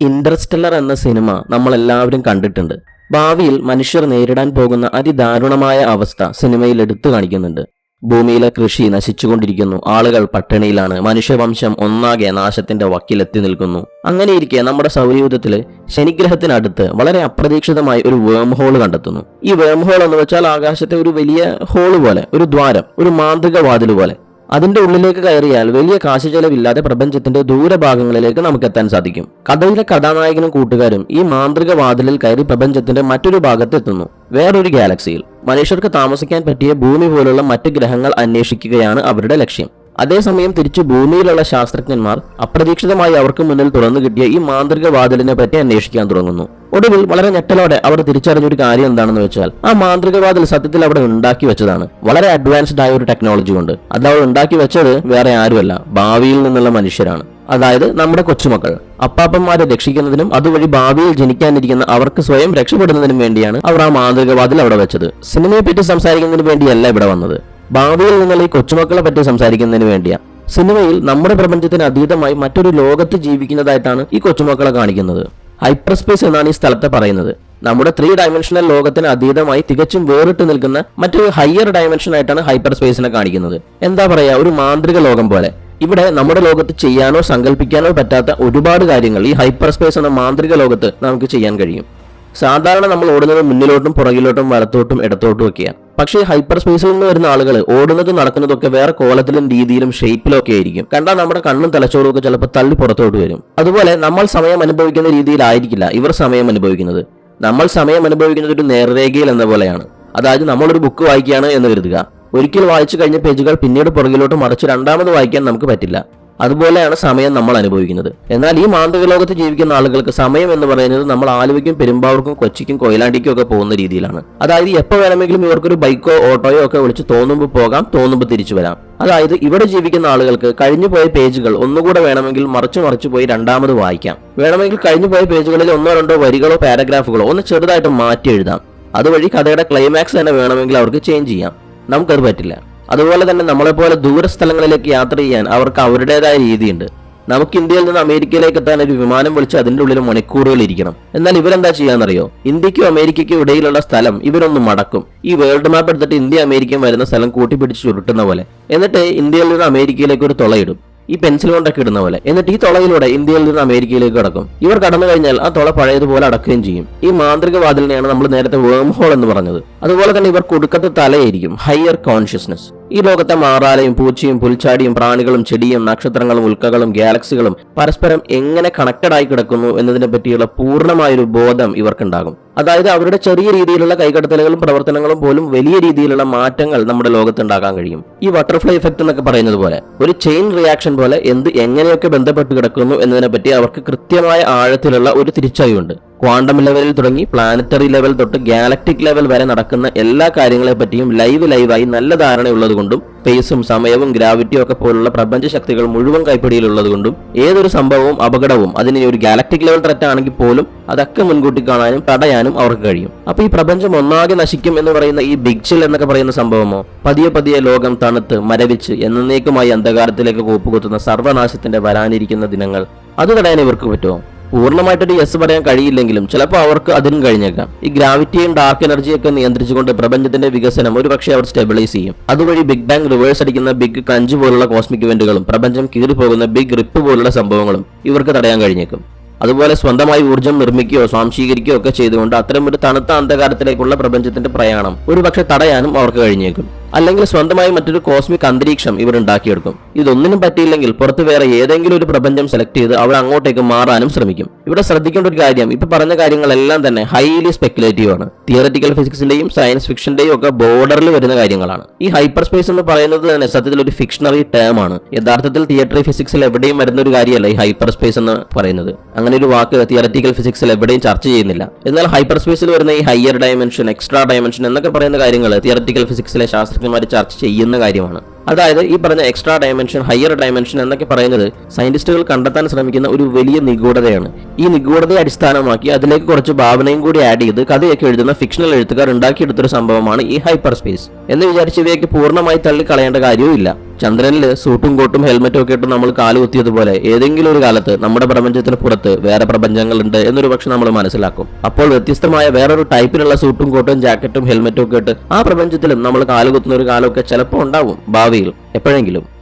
Interstellar എന്ന cinema നമ്മളെല്ലാവരും കണ്ടിട്ടുണ്ട്. ഭാവിയിൽ മനുഷ്യർ നേരിടാൻ പോകുന്ന അതിദാരുണമായ അവസ്ഥ സിനിമയിൽ എടുത്തു കാണിക്കുന്നുണ്ട്. ഭൂമിയിലെ കൃഷി നശിച്ചുകൊണ്ടിരിക്കുന്നു. ആളുകൾ പട്ടിണിയിലാണ്. മനുഷ്യവംശം ഒന്നാകെ നാശത്തിന്റെ വക്കിലെത്തി നിൽക്കുന്നു. അങ്ങനെയിരിക്കെ നമ്മുടെ സൗരയൂഥത്തിൽ ശനിഗ്രഹത്തിനടുത്ത് വളരെ അപ്രതീക്ഷിതമായി ഒരു വേം ഹോൾ കണ്ടെത്തുന്നു. ഈ വേം ഹോൾ എന്ന് വെച്ചാൽ ആകാശത്തെ ഒരു വലിയ ഹോൾ പോലെ ഒരു ദ്വാരം ഒരു മാന്ത്രിക വാതിൽ പോലെ. അതിന്റെ ഉള്ളിലേക്ക് കയറിയാൽ വലിയ കാശ് ചെലവില്ലാതെ പ്രപഞ്ചത്തിന്റെ ദൂരഭാഗങ്ങളിലേക്ക് നമുക്ക് എത്താൻ സാധിക്കും. കഥയിലെ കഥാനായകനും കൂട്ടുകാരും ഈ മാന്ത്രിക വാതിലിൽ കയറി പ്രപഞ്ചത്തിന്റെ മറ്റൊരു ഭാഗത്ത് എത്തുന്നു. വേറൊരു ഗാലക്സിയിൽ. മനുഷ്യർക്ക് താമസിക്കാൻ പറ്റിയ ഭൂമി പോലുള്ള മറ്റ് ഗ്രഹങ്ങൾ അന്വേഷിക്കുകയാണ് അവരുടെ ലക്ഷ്യം. അതേസമയം തിരിച്ചു ഭൂമിയിലുള്ള ശാസ്ത്രജ്ഞന്മാർ അപ്രതീക്ഷിതമായി അവർക്ക് മുന്നിൽ തുറന്നു കിട്ടിയ ഈ മാന്ത്രിക വാതിലിനെ പറ്റി അന്വേഷിക്കാൻ തുടങ്ങുന്നു. ഒടുവിൽ വളരെ ഞെട്ടലോടെ അവർ തിരിച്ചറിഞ്ഞ ഒരു കാര്യം എന്താണെന്ന് വെച്ചാൽ ആ മാന്ത്രിക വാതിൽ സത്യത്തിൽ അവിടെ ഉണ്ടാക്കി വെച്ചതാണ്. വളരെ അഡ്വാൻസ്ഡ് ആയ ഒരു ടെക്നോളജി കൊണ്ട്. അത് അവർ ഉണ്ടാക്കി വെച്ചത് വേറെ ആരുമല്ല ഭാവിയിൽ നിന്നുള്ള മനുഷ്യരാണ്. അതായത് നമ്മുടെ കൊച്ചുമക്കൾ. അപ്പാപ്പന്മാരെ രക്ഷിക്കുന്നതിനും അതുവഴി ഭാവിയിൽ ജനിക്കാനിരിക്കുന്ന അവർക്ക് സ്വയം രക്ഷപ്പെടുന്നതിനും വേണ്ടിയാണ് അവർ ആ മാന്ത്രിക വാതിൽ അവിടെ വെച്ചത്. സിനിമയെ പറ്റി സംസാരിക്കുന്നതിന് വേണ്ടിയല്ല ഇവിടെ വന്നത്. ഭാവിയിൽ നിന്നുള്ള ഈ കൊച്ചുമക്കളെ പറ്റി സംസാരിക്കുന്നതിന് വേണ്ടിയാ. സിനിമയിൽ നമ്മുടെ പ്രപഞ്ചത്തിന് അതീതമായി മറ്റൊരു ലോകത്ത് ജീവിക്കുന്നതായിട്ടാണ് ഈ കൊച്ചുമക്കളെ കാണിക്കുന്നത്. ഹൈപ്പർസ്പേസ് എന്നാണ് ഈ സ്ഥലത്തെ പറയുന്നത്. നമ്മുടെ ത്രീ ഡയമെൻഷണൽ ലോകത്തിന് അതീതമായി തികച്ചും വേറിട്ട് നിൽക്കുന്ന മറ്റൊരു ഹയർ ഡയമെൻഷൻ ആയിട്ടാണ് ഹൈപ്പർ സ്പേസിനെ കാണിക്കുന്നത്. എന്താ പറയാ ഒരു മാന്ത്രിക ലോകം പോലെ. ഇവിടെ നമ്മുടെ ലോകത്ത് ചെയ്യാനോ സങ്കല്പിക്കാനോ പറ്റാത്ത ഒരുപാട് കാര്യങ്ങൾ ഈ ഹൈപ്പർ സ്പേസ് എന്ന മാന്ത്രിക ലോകത്ത് നമുക്ക് ചെയ്യാൻ കഴിയും. സാധാരണ നമ്മൾ ഓടുന്നത് മുന്നിലോട്ടും പുറകിലോട്ടും വലത്തോട്ടും ഇടത്തോട്ടും ഒക്കെയാണ്. പക്ഷേ ഹൈപ്പർ സ്പേസിൽ നിന്ന് വരുന്ന ആളുകൾ ഓടുന്നത് നടക്കുന്നതൊക്കെ വേറെ കോലത്തിലും രീതിയിലും ഷേപ്പിലും ഒക്കെ ആയിരിക്കും. കണ്ടാൽ നമ്മുടെ കണ്ണും തലച്ചോറും ഒക്കെ ചിലപ്പോൾ തള്ളി പുറത്തോട്ട് വരും. അതുപോലെ നമ്മൾ സമയം അനുഭവിക്കുന്ന രീതിയിലായിരിക്കില്ല ഇവർ സമയം അനുഭവിക്കുന്നത്. നമ്മൾ സമയം അനുഭവിക്കുന്നത് ഒരു നേർരേഖയിൽ എന്ന പോലെയാണ്. അതായത് നമ്മളൊരു ബുക്ക് വായിക്കുകയാണ് എന്ന് കരുതുക. ഒരിക്കൽ വായിച്ചു കഴിഞ്ഞ പേജുകൾ പിന്നീട് പുറകിലോട്ട് മറിച്ച് രണ്ടാമത് വായിക്കാൻ നമുക്ക് പറ്റില്ല. അതുപോലെയാണ് സമയം നമ്മൾ അനുഭവിക്കുന്നത്. എന്നാൽ ഈ മാന്ത്രിക ലോകത്ത് ജീവിക്കുന്ന ആളുകൾക്ക് സമയം എന്ന് പറയുന്നത് നമ്മൾ ആലുവയ്ക്കും പെരുമ്പാവർക്കും കൊച്ചിക്കും കൊയിലാണ്ടിക്കും ഒക്കെ പോകുന്ന രീതിയിലാണ്. അതായത് എപ്പോൾ വേണമെങ്കിലും ഇവർക്കൊരു ബൈക്കോ ഓട്ടോയോ ഒക്കെ വിളിച്ച് തോന്നുമ്പോൾ പോകാം തോന്നുമ്പോൾ തിരിച്ചു വരാം. അതായത് ഇവിടെ ജീവിക്കുന്ന ആളുകൾക്ക് കഴിഞ്ഞു പോയ പേജുകൾ ഒന്നുകൂടെ വേണമെങ്കിൽ മറിച്ചു മറിച്ചു പോയി രണ്ടാമത് വായിക്കാം. വേണമെങ്കിൽ കഴിഞ്ഞു പോയ പേജുകളിൽ ഒന്നോ രണ്ടോ വരികളോ പാരഗ്രാഫുകളോ ഒന്ന് ചെറുതായിട്ട് മാറ്റി എഴുതാം. അതുവഴി കഥയുടെ ക്ലൈമാക്സ് തന്നെ വേണമെങ്കിൽ അവർക്ക് ചേഞ്ച് ചെയ്യാം. നമുക്കത് പറ്റില്ല. അതുപോലെ തന്നെ നമ്മളെപ്പോലെ ദൂരസ്ഥലങ്ങളിലേക്ക് യാത്ര ചെയ്യാൻ അവർക്ക് അവരുടേതായ രീതിയുണ്ട്. നമുക്ക് ഇന്ത്യയിൽ നിന്ന് അമേരിക്കയിലേക്ക് എത്താൻ ഒരു വിമാനം വിളിച്ച് അതിന്റെ ഉള്ളിൽ മണിക്കൂറുകൾ ഇരിക്കണം. എന്നാൽ ഇവരെന്താ ചെയ്യാന്നറിയോ? ഇന്ത്യക്കും അമേരിക്കയ്ക്കും ഇടയിലുള്ള സ്ഥലം ഇവരൊന്ന് മടക്കും. ഈ വേൾഡ് മാപ്പ് എടുത്തിട്ട് ഇന്ത്യ അമേരിക്കയും വരുന്ന സ്ഥലം കൂട്ടിപ്പിടിച്ച് ചുരുട്ടുന്ന പോലെ. എന്നിട്ട് ഇന്ത്യയിൽ നിന്ന് അമേരിക്കയിലേക്ക് ഒരു തുളയിടും. ഈ പെൻസിൽ കൊണ്ടൊക്കെ ഇടുന്ന പോലെ. എന്നിട്ട് ഈ തുളയിലൂടെ ഇന്ത്യയിൽ നിന്ന് അമേരിക്കയിലേക്ക് കടക്കും. ഇവർ കടന്നു കഴിഞ്ഞാൽ ആ തുള പഴയതുപോലെ അടക്കുകയും ചെയ്യും. ഈ മാന്ത്രിക വാതിലിനെയാണ് നമ്മൾ നേരത്തെ വേം ഹോൾ എന്ന് പറഞ്ഞത്. അതുപോലെ തന്നെ ഇവർ കൊടുക്കത്തെ തലയായിരിക്കും. ഹയർ കോൺഷ്യസ്നസ് ഈ ലോകത്തെ മാറാലയും പൂച്ചയും പുൽച്ചാടിയും പ്രാണികളും ചെടിയും നക്ഷത്രങ്ങളും ഉൽക്കകളും ഗാലക്സികളും പരസ്പരം എങ്ങനെ കണക്റ്റഡ് ആയി കിടക്കുന്നു എന്നതിനെ പറ്റിയുള്ള പൂർണമായൊരു ബോധം ഇവർക്കുണ്ടാകും. അതായത് അവരുടെ ചെറിയ രീതിയിലുള്ള കൈകടത്തലുകളും പ്രവർത്തനങ്ങളും പോലും വലിയ രീതിയിലുള്ള മാറ്റങ്ങൾ നമ്മുടെ ലോകത്ത് ഉണ്ടാക്കാൻ കഴിയും. ഈ ബട്ടർഫ്ലൈ ഇഫക്റ്റ് എന്നൊക്കെ പറയുന്നത് പോലെ ഒരു ചെയിൻ റിയാക്ഷൻ പോലെ എന്ത് എങ്ങനെയൊക്കെ ബന്ധപ്പെട്ട് കിടക്കുന്നു എന്നതിനെ പറ്റി അവർക്ക് കൃത്യമായ ആഴത്തിലുള്ള ഒരു തിരിച്ചറിവുണ്ട്. ക്വാണ്ടം ലെവലിൽ തുടങ്ങി പ്ലാനറ്ററി ലെവൽ തൊട്ട് ഗാലക്ടിക് ലെവൽ വരെ നടക്കുന്ന എല്ലാ കാര്യങ്ങളെ പറ്റിയും ലൈവ് ലൈവായി നല്ല ധാരണയുള്ളതുകൊണ്ടും സ്പേസും സമയവും ഗ്രാവിറ്റിയും ഒക്കെ പോലുള്ള പ്രപഞ്ച ശക്തികൾ മുഴുവൻ കൈപ്പിടിയിലുള്ളതുകൊണ്ടും ഏതൊരു സംഭവവും അപകടവും അതിന് ഒരു ഗാലക്ടിക് ലെവൽ ത്രെറ്റ് ആണെങ്കിൽ പോലും അതൊക്കെ മുൻകൂട്ടി കാണാനും തടയാനും അവർക്ക് കഴിയും. അപ്പൊ ഈ പ്രപഞ്ചം ഒന്നാകെ നശിക്കും എന്ന് പറയുന്ന ഈ ബിഗ് ചിൽ എന്നൊക്കെ പറയുന്ന സംഭവമോ? പതിയെ പതിയെ ലോകം തണുത്ത് മരവിച്ച് എന്നേക്കുമായി അന്ധകാരത്തിലേക്ക് കോപ്പുകുത്തുന്ന സർവനാശത്തിന്റെ വരാനിരിക്കുന്ന ദിനങ്ങൾ. അത് തടയാൻ ഇവർക്ക് പറ്റുമോ? പൂർണമായിട്ടൊരു യെസ് പറയാൻ കഴിയില്ലെങ്കിലും ചിലപ്പോൾ അവർക്ക് അതിനും കഴിഞ്ഞേക്കാം. ഈ ഗ്രാവിറ്റിയും ഡാർക്ക് എനർജിയൊക്കെ നിയന്ത്രിച്ചുകൊണ്ട് പ്രപഞ്ചത്തിന്റെ വികസനം ഒരു പക്ഷേ അവർ സ്റ്റെബിലൈസ് ചെയ്യും. അതുവഴി ബിഗ് ബാങ് റിവേഴ്സ് അടിക്കുന്ന ബിഗ് ക്രഞ്ച് പോലുള്ള കോസ്മിക് ഇവന്റുകളും പ്രപഞ്ചം കീറിപ്പോകുന്ന ബിഗ് റിപ്പ് പോലുള്ള സംഭവങ്ങളും ഇവർക്ക് തടയാൻ കഴിഞ്ഞേക്കും. അതുപോലെ സ്വന്തമായി ഊർജം നിർമ്മിക്കുകയോ സ്വാംശീകരിക്കുകയോ ഒക്കെ ചെയ്തുകൊണ്ട് അത്തരം ഒരു തണുത്ത അന്ധകാരത്തിലേക്കുള്ള പ്രപഞ്ചത്തിന്റെ പ്രയാണം ഒരുപക്ഷെ തടയാനും അവർക്ക് കഴിഞ്ഞേക്കും. അല്ലെങ്കിൽ സ്വന്തമായി മറ്റൊരു കോസ്മിക് അന്തരീക്ഷം ഇവർ ഉണ്ടാക്കിയെടുക്കും. ഇതൊന്നിനും പറ്റിയില്ലെങ്കിൽ പുറത്ത് വേറെ ഏതെങ്കിലും ഒരു പ്രപഞ്ചം സെലക്ട് ചെയ്ത് അവിടെ അങ്ങോട്ടേക്ക് മാറാനും ശ്രമിക്കും. ഇവിടെ ശ്രദ്ധിക്കേണ്ട ഒരു കാര്യം ഇപ്പൊ പറഞ്ഞ കാര്യങ്ങളെല്ലാം തന്നെ ഹൈലി സ്പെക്കുലേറ്റീവ് ആണ്. തിയററ്റിക്കൽ ഫിസിക്സിന്റെയും സയൻസ് ഫിക്ഷന്റെയും ഒക്കെ ബോർഡറിൽ വരുന്ന കാര്യങ്ങളാണ്. ഈ ഹൈപ്പർ സ്പേസ് എന്ന് പറയുന്നത് തന്നെ സത്യത്തിൽ ഒരു ഫിക്ഷണറി ടേം ആണ്. യഥാർത്ഥത്തിൽ തിയേറ്ററി ഫിസിക്സിൽ എവിടെയും വരുന്ന ഒരു കാര്യമല്ല ഈ ഹൈപ്പർ സ്പേസ് എന്ന് പറയുന്നത്. അങ്ങനെ ഒരു വാക്ക് തിയററ്റിക്കൽ ഫിസിക്സിൽ എവിടെയും ചർച്ച ചെയ്യുന്നില്ല. എന്നാൽ ഹൈപ്പർ സ്പേസിൽ വരുന്ന ഈ ഹയർ ഡയമെൻഷൻ എക്സ്ട്രാ ഡയമെൻഷൻ എന്നൊക്കെ പറയുന്ന കാര്യങ്ങൾ തിയററ്റിക്കൽ ഫിസിക്സിലെ ശാസ്ത്രജ്ഞന്മാർ ചർച്ച ചെയ്യുന്ന കാര്യമാണ്. അതായത് ഈ പറഞ്ഞ എക്സ്ട്രാ ഡയമെൻഷൻ ഹയർ ഡയമെൻഷൻ എന്നൊക്കെ പറയുന്നത് സയന്റിസ്റ്റുകൾ കണ്ടെത്താൻ ശ്രമിക്കുന്ന ഒരു വലിയ നിഗൂഢതയാണ്. ഈ നിഗൂഢതയെ അടിസ്ഥാനമാക്കി അതിലേക്ക് കുറച്ച് ഭാവനയും കൂടി ആഡ് ചെയ്ത് കഥയൊക്കെ എഴുതുന്ന ഫിക്ഷണൽ എഴുത്തുകാർ ഉണ്ടാക്കിയെടുത്തൊരു സംഭവമാണ് ഈ ഹൈപ്പർ സ്പേസ് എന്ന് വിചാരിച്ച് ഇവയൊക്കെ പൂർണമായി തള്ളിക്കളയേണ്ട കാര്യവും ഇല്ല ചന്ദ്രനിൽ സൂട്ടും കോട്ടും ഹെൽമെറ്റും ഒക്കെ ഇട്ട് നമ്മൾ കാലുകുത്തിയതുപോലെ ഏതെങ്കിലും ഒരു കാലത്ത് നമ്മുടെ പ്രപഞ്ചത്തിന് പുറത്ത് വേറെ പ്രപഞ്ചങ്ങളുണ്ട് എന്നൊരു പക്ഷെ നമ്മൾ മനസ്സിലാക്കും. അപ്പോൾ വ്യത്യസ്തമായ വേറൊരു ടൈപ്പിലുള്ള സൂട്ടും കോട്ടും ജാക്കറ്റും ഹെൽമെറ്റും ഒക്കെ ഇട്ട് ആ പ്രപഞ്ചത്തിലും നമ്മൾ കാലുകുത്തുന്ന ഒരു കാലമൊക്കെ ചിലപ്പോൾ ഉണ്ടാവും ഭാവിയിൽ. എപ്പോഴെങ്കിലും.